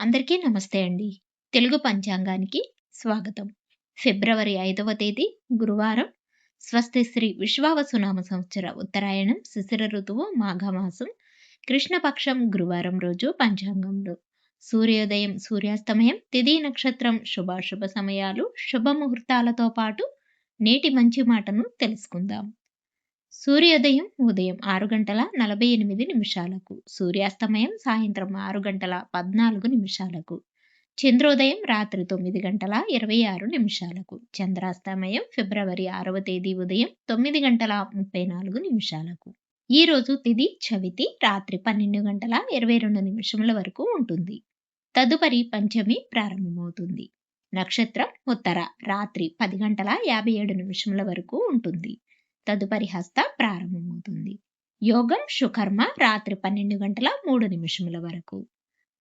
అందరికీ నమస్తే అండి. తెలుగు పంచాంగానికి స్వాగతం. ఫిబ్రవరి ఐదవ తేదీ గురువారం స్వస్తి శ్రీ విశ్వావసునామ సంవత్సర ఉత్తరాయణం శిశిర ఋతువు మాఘమాసం కృష్ణపక్షం గురువారం రోజు పంచాంగంలో సూర్యోదయం సూర్యాస్తమయం తిథి నక్షత్రం శుభాశుభ సమయాలు శుభముహూర్తాలతో పాటు నేటి మంచి మాటను తెలుసుకుందాం సూర్యోదయం ఉదయం ఆరు గంటల నలభై ఎనిమిది నిమిషాలకు సూర్యాస్తమయం సాయంత్రం ఆరు గంటల పద్నాలుగు నిమిషాలకు చంద్రోదయం రాత్రి తొమ్మిది గంటల ఇరవై ఆరు నిమిషాలకు చంద్రాస్తమయం ఫిబ్రవరి ఆరవ తేదీ ఉదయం తొమ్మిది గంటల ముప్పై నాలుగు నిమిషాలకు. ఈ రోజు తిది చవితి రాత్రి పన్నెండు గంటల ఇరవై రెండు నిమిషముల వరకు ఉంటుంది. తదుపరి పంచమి ప్రారంభమవుతుంది. నక్షత్రం ఉత్తర రాత్రి పది గంటల యాభై ఏడు నిమిషముల వరకు ఉంటుంది. తదుపరి హస్త ప్రారంభమవుతుంది. యోగం సుకర్మ రాత్రి పన్నెండు గంటల మూడు నిమిషముల వరకు.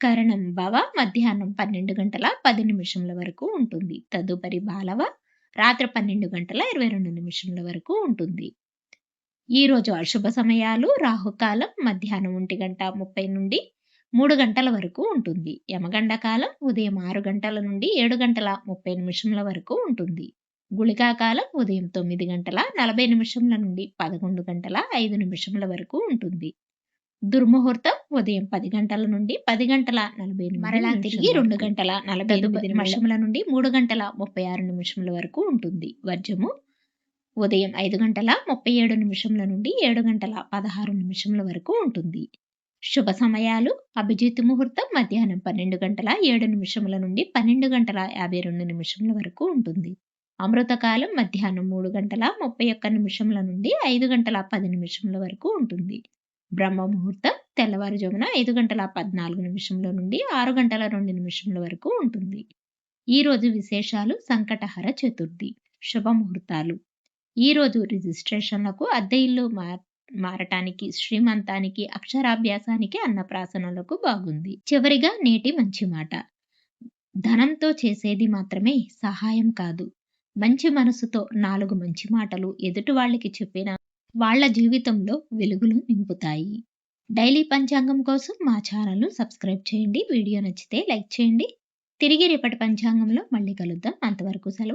కరణం భవ మధ్యాహ్నం పన్నెండు గంటల పది నిమిషముల వరకు ఉంటుంది. తదుపరి బాలవ రాత్రి పన్నెండు గంటల ఇరవై రెండు నిమిషముల వరకు ఉంటుంది. ఈరోజు అశుభ సమయాలు రాహుకాలం మధ్యాహ్నం ఒంటి గంట ముప్పై నుండి మూడు గంటల వరకు ఉంటుంది. యమగండ కాలం ఉదయం ఆరు గంటల నుండి ఏడు గంటల ముప్పై నిమిషముల వరకు ఉంటుంది. గుళికాకాలం ఉదయం తొమ్మిది గంటల నలభై నిమిషముల నుండి పదకొండు గంటల ఐదు నిమిషముల వరకు ఉంటుంది. దుర్ముహూర్తం ఉదయం పది గంటల నుండి పది గంటల నలభై మరలా తిరిగి రెండు గంటల నలభై ఎనిమిది నిమిషముల నుండి మూడు గంటల ముప్పై ఆరు నిమిషముల వరకు ఉంటుంది. వర్జము ఉదయం ఐదు గంటల ముప్పై ఏడు నిమిషముల నుండి ఏడు గంటల పదహారు నిమిషముల వరకు ఉంటుంది. శుభ సమయాలు అభిజిత్ ముహూర్తం మధ్యాహ్నం పన్నెండు గంటల ఏడు నిమిషముల నుండి పన్నెండు గంటల యాభై రెండు నిమిషముల వరకు ఉంటుంది. అమృతకాలం మధ్యాహ్నం మూడు గంటల ముప్పై ఒక్క నిమిషముల నుండి ఐదు గంటల పది నిమిషముల వరకు ఉంటుంది. బ్రహ్మ ముహూర్తం తెల్లవారుజామున ఐదు గంటల పద్నాలుగు నిమిషముల నుండి ఆరు గంటల రెండు నిమిషముల వరకు ఉంటుంది. ఈరోజు విశేషాలు సంకటహర చతుర్థి. శుభముహూర్తాలు ఈ రోజు రిజిస్ట్రేషన్లకు అద్దె ఇల్లు మారటానికి శ్రీమంతానికి అక్షరాభ్యాసానికి అన్నప్రాసనలకు బాగుంది. చివరిగా నేటి మంచి మాట. ధనంతో చేసేది మాత్రమే సహాయం కాదు. మంచి మనసుతో నాలుగు మంచి మాటలు ఎదుటి వాళ్ళకి చెప్పిన వాళ్ళ జీవితంలో వెలుగులు నింపుతాయి. డైలీ పంచాంగం కోసం మా ఛానల్ను సబ్స్క్రైబ్ చేయండి. వీడియో నచ్చితే లైక్ చేయండి. తిరిగి రేపటి పంచాంగంలో మళ్ళీ కలుద్దాం. అంతవరకు సెలవు.